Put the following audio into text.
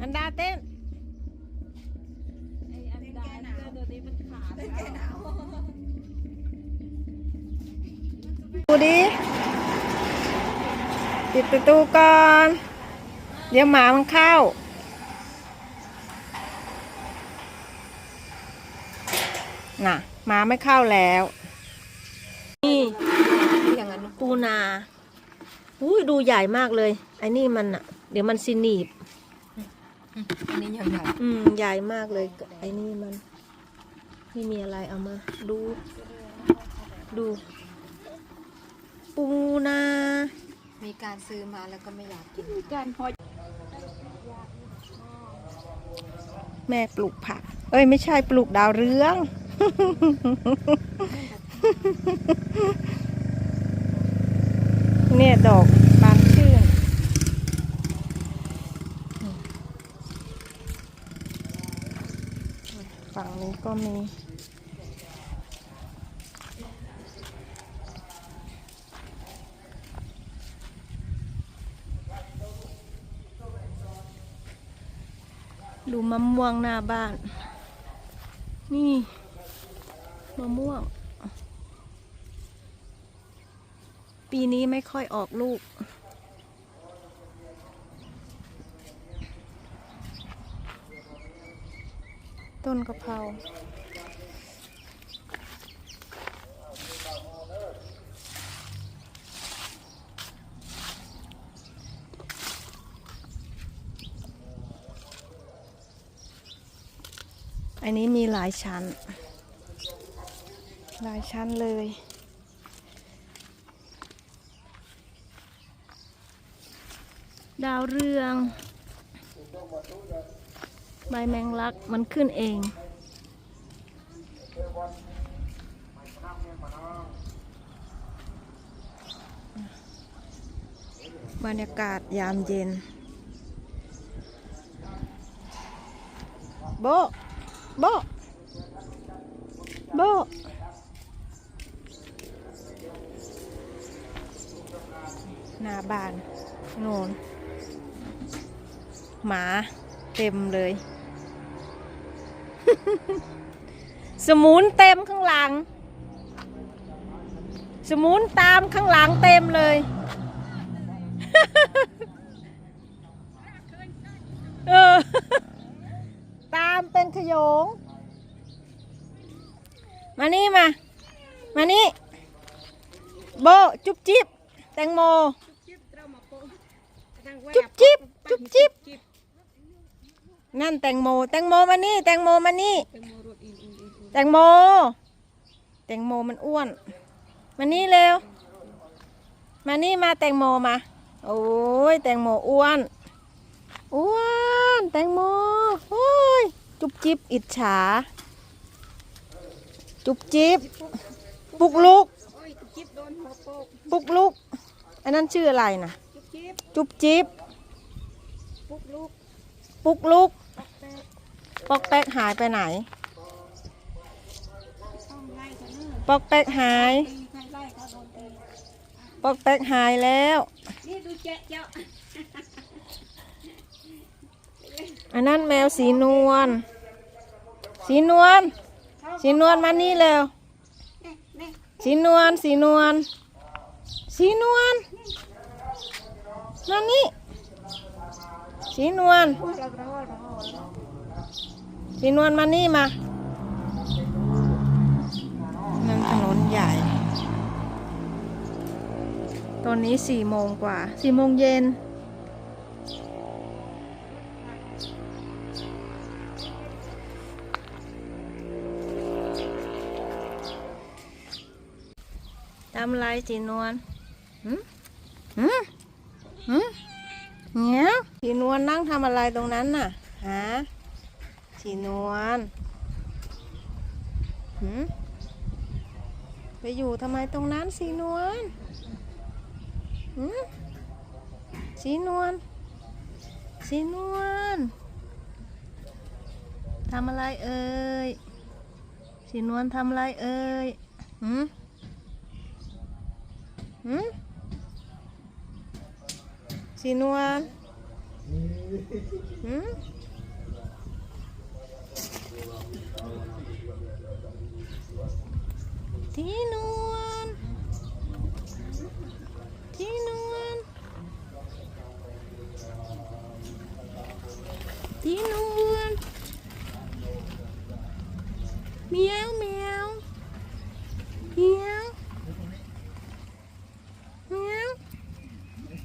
อันดาเต้นดูดิปิดประตูก่อน เดี๋ยวหมามันเข้า น่ะหมาไม่เข้าแล้ว ปูนาอุ้ยดูใหญ่มากเลยไอ้นี่มันอะเดี๋ยวมันสิหนีบอันนี้ยังใหญ่อืมใหญ่มากเลยไอ้นี่มันไม่มีอะไรเอามาดู ดู ปูนา มีการซื้อมาแล้วก็ไม่อยากกินการพอแม่ปลูกผัก เอ้ย ไม่ใช่ปลูกดาวเรือง เนี่ยดอกบานชื่น ฝั่งนี้ก็มีดูมะม่วงหน้าบ้าน นี่ มะม่วง ปีนี้ไม่ค่อยออกลูก ต้นกะเพราอันนี้มีหลายชั้น หลายชั้นเลย ดาวเรือง ใบแมงลักมันขึ้นเอง บรรยากาศยามเย็น โบ โบ โบหน้าบ้านโนน หมาเต็มเลย สมุนเต็มข้างหลัง สมุนตามข้างหลังเต็มเลย เออ ตามเป็นขยง มานี่มา มานี่ โบจุ๊บจิ๊บแตงโม จุ๊บจิ๊บจุ๊บจิ๊บ นั่นแตงโม แตงโมมานี่ แตงโมมานี่ แตงโม แตงโมมันอ้วน มานี่เร็ว มานี่มาแตงโมมา โอ้ยแตงโมอ้วน อ้วน แตงโม โอ้ย จุ๊บจิ๊บอิจฉา จุ๊บจิ๊บปุกลุกโอ้ยจิ๊บโดนหัวโปกปุกลุก อันนั้นชื่ออะไรนะจิ๊บจิ๊บจุ๊บจิ๊บปุ๊กลูกปุกลุก ปักแป๊กปอกแป๊กหายไปไหนต้องไล่เขาเนื้อปอกแป๊กหายตีใครไล่เขาโดนตีปอกแป๊กหายแล้ว นี่ดูเจ๊เจ้าอันนั้นแมวสีนวล สีนวล สีนวลมานี่เร็วนี่นี่สีนวล สีนวล สีนวล มานี่ สีนวล สีนวลมานี่มานั่นถนนใหญ่ ตอนนี้สี่โมงกว่าสี่โมงเย็น ทำอะไรสีนวลหืมหืมหืมเนี้ยสีนวลนั่งทำอะไรตรงนั้นน่ะฮะ สีนวลหืมไปอยู่ทำไมตรงนั้นสีนวลหืมสีนวลสีนวลทำอะไรเอ่ยสีนวลทำอะไรเอ่ยหืมหืมสีนวลหืม สี